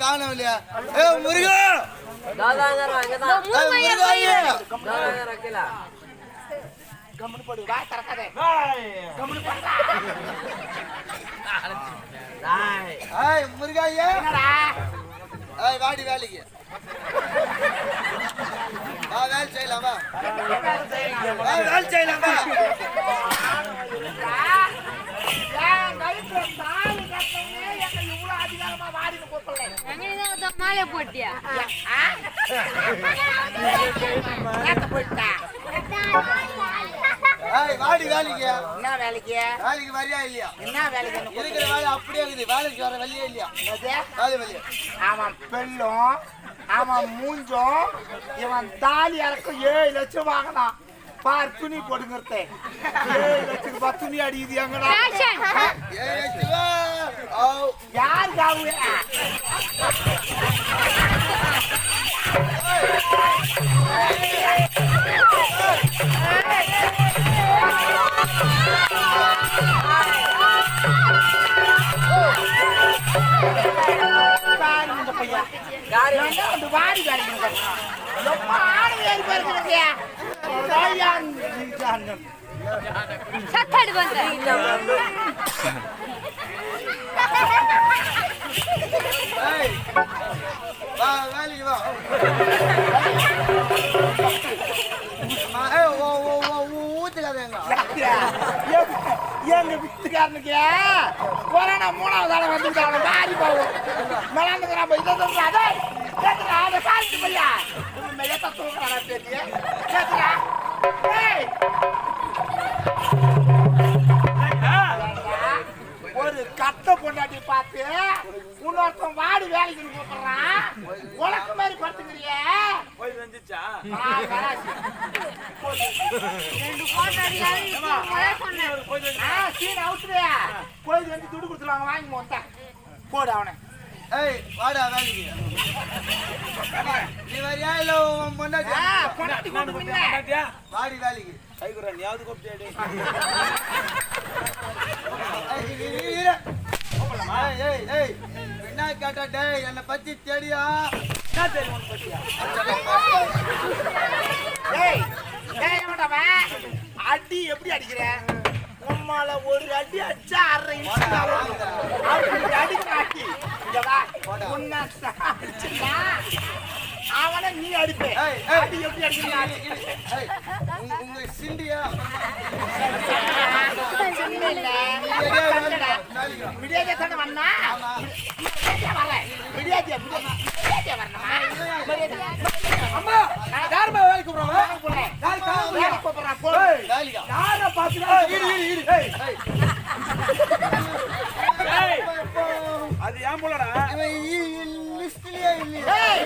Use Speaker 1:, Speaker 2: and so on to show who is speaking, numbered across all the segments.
Speaker 1: காணவில்லையா ஏ முருகா
Speaker 2: தாதாங்கரம் இங்கதான்
Speaker 1: வாடி வேலைக்கு வா வேலை செய்யலாமா வா வேலை செய்யலாமா
Speaker 3: மாலை போட்டியா
Speaker 1: ஏய் வாடி வேலைக்கு.
Speaker 4: என்ன வேலைக்கு?
Speaker 1: வேலைக்கு வரியா இல்லையா?
Speaker 4: என்ன வேலைக்கு
Speaker 1: இருக்கிற வேலை அப்படியே இருக்குது. வேலைக்கு வர வெளியே இல்லையா?
Speaker 4: என்னது?
Speaker 1: வேலை வெளியே
Speaker 4: அவன் பெல்லும் அவன் மூஞ்சும் இவன் தாலி இறக்கும் ஏழு லட்சம் வாங்கினான். பார் துணி போடுங்கிறத. ஏழு லட்சம் ரூபாய் துணி அடிக்குது எங்கடா?
Speaker 1: ஏய் சிவா ஓ
Speaker 4: யாருக்கு அவங்க வாடி வேலைக்கு ரொம்ப ஆடு ஏறி போயிருக்கிறீங்க.
Speaker 3: சத்தாடு வந்து.
Speaker 1: வா வேலைக்கு வா. அம்மா, எங்க
Speaker 4: வித்துக்காரனுக்கு கொரோனா மூணாவது ஆள வந்துட்டாங்க மாறி போகும் மலாந்துக்கு நம்ம இதை சொல்றாங்க கேட்டுடா அதை காலிட்டு பையா? உண்மையிலே தத்துவங்கிறாரா தெரிய கேட்டுடா ஏய் ஒரு கட்ட பொண்டாட்டி பார்த்து இன்னொருத்தன் வாடி வேலைக்கு கூப்பிடுறான். உனக்கு மாதிரி படுத்துக்கிறிய?
Speaker 3: ரெண்டு போட்டோ
Speaker 4: கோயில் வந்து துடு கொடுத்துருவாங்க வாங்கி மொத்தா போடு அவனை
Speaker 1: ஏய் வாடா வேலைக்கு நீ வரியா இல்ல உன் பொண்டாட்டி
Speaker 4: ஆ கொண்டு முன்ன
Speaker 1: வாடி வேலைக்கு ஏய், இரு, இரு, இரு. ஏய், ஏய், என்ன கேட்டா டேய் என்னை பத்தி தெரியா
Speaker 4: ஏய் ஏமாட்டாவ அடி எப்படி அடிக்கிற? உம்மால ஒரு அடி அடிச்சா அரை இன்ச்சு அடிக்கிற அடி இங்க வா. உன்னை அடிச்சுனா அவனை நீ அடிப்பே. அடி எப்படி அடிக்கிறீங்க
Speaker 1: உங்க- சிண்டியா.
Speaker 4: விடியாதே வந்தா? வரேன் விடியாதே விடியாதே வரணுமா
Speaker 1: அம்மா யாரும்மா வேலைக்கு கூப்பிடுறாங்க
Speaker 4: வேலைக்கு போறேன். வேலைக்கு கூப்பிடுறான், போ.
Speaker 1: வேலைக்கா
Speaker 4: யாரை பார்த்துடா?
Speaker 1: இரு இரு இரு ஏய் ஏய்
Speaker 5: அது ஏன் போலடா
Speaker 1: இவன் இ- இ- லிஸ்ட்லயே இல்லையே
Speaker 4: ஏய்,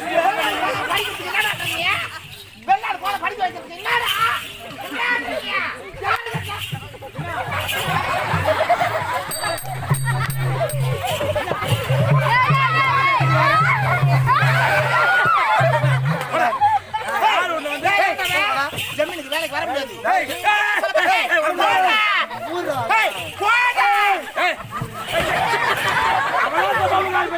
Speaker 4: படிக்கிறதுக்கு என்னடா பண்ணீங்க? வெளிநாடு போல படிக்க வச்சிருக்கீங்க. என்னடா? என்னடா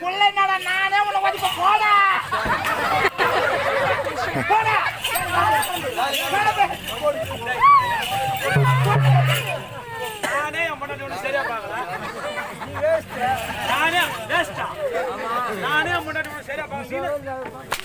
Speaker 4: புள்ள என்னடா நானே உன்னை மதிப்ப போடா போடா
Speaker 5: நானே வேஸ்டா நானே
Speaker 1: முன்னாடி சரியா பாக்க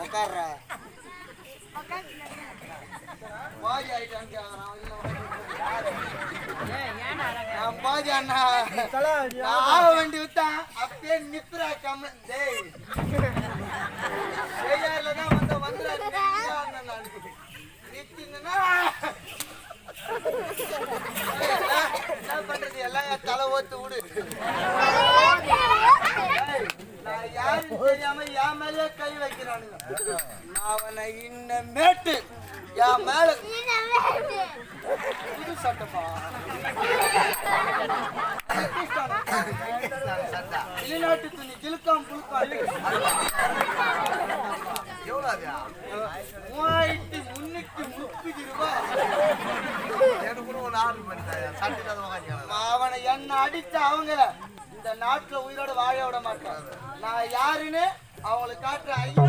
Speaker 1: உட்கார்றா பாதி ஆயிட்டான்னு கேக்குறான். நான் பாதி அண்ணா. வேண்டி விட்டான். அப்பயே நித்துறா கம்ம டேய். செய்யாருல தான் வந்த நான். நித்தினா என்ன பண்றது? எல்லாம் தலை ஓத்து விடு ஏய், நான் யாருன்னு தெரியாம என் மேலயே அவனை இன்னமேட்டு என் மேல. புது வெளிநாட்டு துணி ஜிலுக்காம் புழுக்காம் மூவாயிரத்தி முன்னூத்தி முப்பது ரூபாய் அவனை என்ன அடிச்ச அவங்க? இந்த நாட்டுல உயிரோட வாழ விட மாட்டான். நான் யாருன்னு அவங்களுக்கு காட்டுற ஐயோ!